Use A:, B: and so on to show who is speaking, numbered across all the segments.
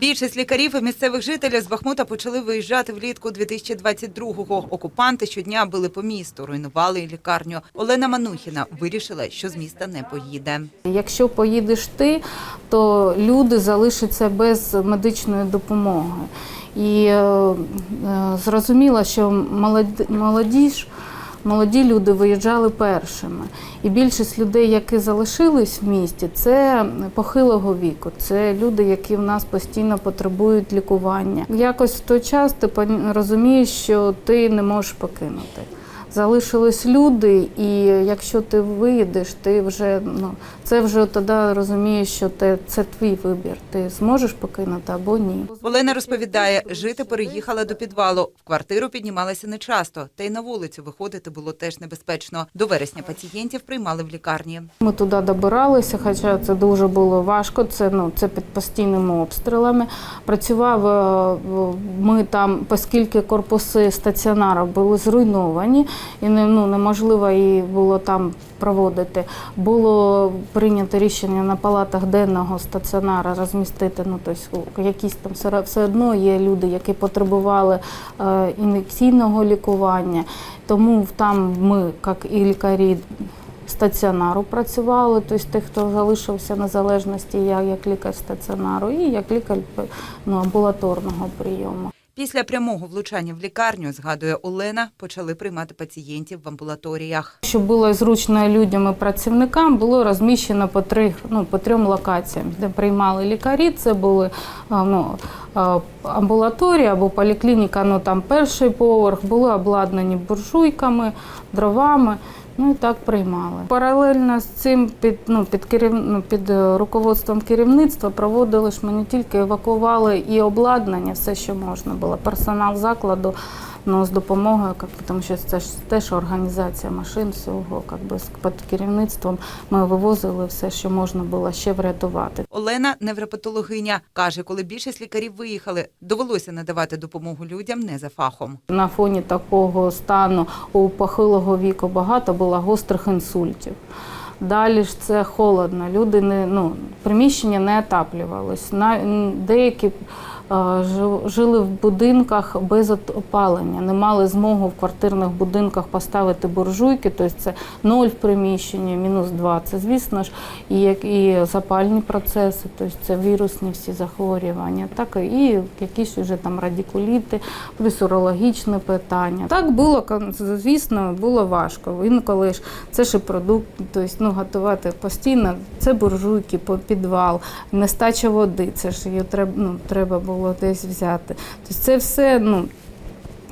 A: Більшість лікарів і місцевих жителів з Бахмута почали виїжджати влітку 2022-го. Окупанти щодня били по місту, руйнували лікарню. Олена Манухіна вирішила, що з міста не поїде.
B: Якщо поїдеш ти, то люди залишаться без медичної допомоги. І е, е, зрозуміло, що молоді, молоді, ж- молоді люди виїжджали першими. І більшість людей, які залишились в місті, це похилого віку. Це люди, які в нас постійно потребують лікування. Якось в той час ти розумієш, що ти не можеш покинути. Залишились люди, і якщо ти виїдеш, ти вже ну це вже тоді розумієш, що те це твій вибір. Ти зможеш покинути або ні.
A: Олена розповідає, жити переїхала до підвалу. В квартиру піднімалася нечасто, та й на вулицю виходити було теж небезпечно. До вересня пацієнтів приймали в лікарні.
B: Ми туди добиралися, хоча це дуже було важко. Це ну це під постійними обстрілами. Працював е, ми там, оскільки корпуси стаціонару були зруйновані, і не ну неможливо і було там проводити. Було прийнято рішення на палатах денного стаціонара розмістити. Ну тобто якісь там все- одно є люди, які потребували е, ін'єкційного лікування. Тому там ми, як і лікарі стаціонару працювали, тобто тих, хто залишився незалежності, я як лікар стаціонару і як лікар ну, амбулаторного прийому.
A: Pісля прямого влучання в лікарню, згадує Олена, почали приймати пацієнтів в амбулаторіях.
B: Щоб було зручно людям і працівникам, було розміщено по три, ну, по трьом локаціям, де приймали лікарі. Це були ну, а, амбулаторії або поліклініка, ну там перший поверх, були обладнані буржуйками, дровами. Ну і так приймали. Паралельно з цим під ну під керів... ну, під е, руководством керівництва проводили ж ми не тільки евакували і обладнання, все, що можна було. Персонал закладу ну, з допомогою, тому що це ж теж організація машин всього, як би, з- під керівництвом ми вивозили все, що можна було ще врятувати.
A: Олена невропатологиня каже, коли більшість лікарів виїхали, довелося надавати допомогу людям не за фахом.
B: На фоні такого стану у похилого віку багато було гострих інсультів. Далі ж це холодно. Люди не ну приміщення не отаплювались. На деякі жили в будинках без опалення, не мали змогу в квартирних будинках поставити буржуйки. Тобто це ноль в приміщенні, мінус два. Це звісно ж і як і запальні процеси, тобто це вірусні всі захворювання, так і якісь вже там радикуліти, плюс урологічне питання. Так було, звісно, було важко. Інколи ж це ж і продукт, тобто ну, готувати постійно. Це буржуйки, підвал, нестача води. Це ж її треба, ну, треба було десь взяти. Тобто це все ну,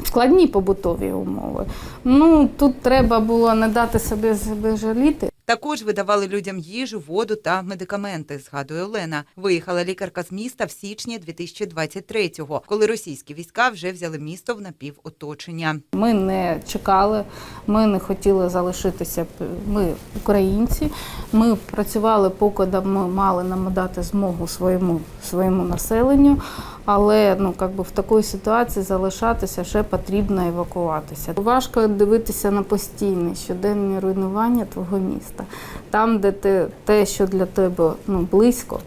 B: складні побутові умови. Ну тут треба було не дати себе, себе жаліти.
A: Також видавали людям їжу, воду та медикаменти, згадує Олена. Виїхала лікарка з міста в січні 2023-го, коли російські війська вже взяли місто в напівоточення.
B: Ми не чекали, ми не хотіли залишитися. Ми українці. Ми працювали, поки ми мали нам дати змогу своєму своєму населенню. Але ну как би в такій ситуації залишатися ще потрібно евакуватися. Важко дивитися на постійне щоденні руйнування твого міста, там, де ти те, що для тебе ну близько.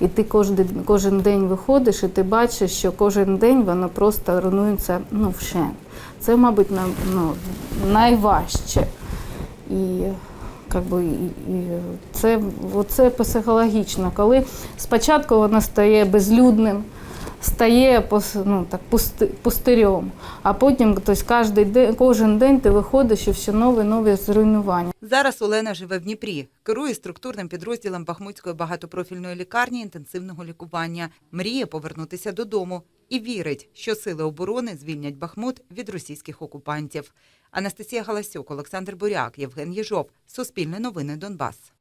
B: І ти кожен, кожен день виходиш, і ти бачиш, що кожен день воно просто руйнується ну, вщент. Це, мабуть, на- ну, найважче. І, как би, і, і це, це психологічно, коли спочатку воно стає безлюдним, стає ну, так, пусти, пустирем, а потім тобто, кожен день, кожен день ти виходиш і все нове нове зруйнування.
A: Зараз Олена живе в Дніпрі, керує структурним підрозділом Бахмутської багатопрофільної лікарні інтенсивного лікування. Мріє повернутися додому і вірить, що сили оборони звільнять Бахмут від російських окупантів. Анастасія Галасюк, Олександр Буряк, Євген Єжов. Суспільне новини Донбас.